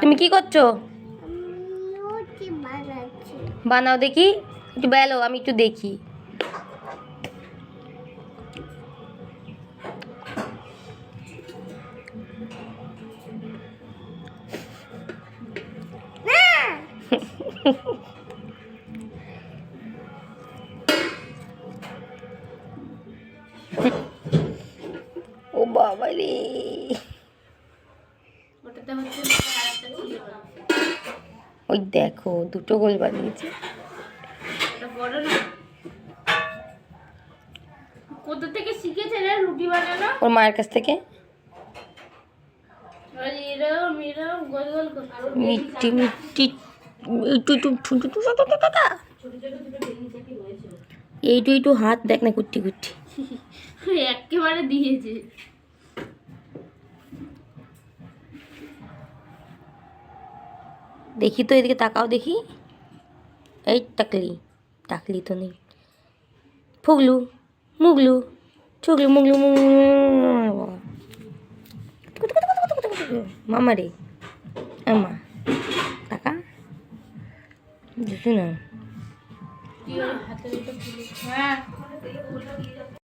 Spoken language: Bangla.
তুমি কি করছ? বানাও দেখি। একটু বেলো, আমি একটু দেখি। ও বাবা রে ওটাতে হচ্ছে ওই দেখো দুটো গোল বানিয়েছে। কোথা থেকে শিখেছে রে রুটি বানানো? ওর মায়ের কাছ থেকে। এইটু একটু হাত দেখ না কুটি কুটি একেবারে দিয়েছে। দেখি তো, এদিকে তাকাও দেখি। এই টাকলি টাকলি তো নেই। ফুগলু, মুগলু, চুগলু, মুগলু মুগলু মামা রে আমা টাকা দেখি না।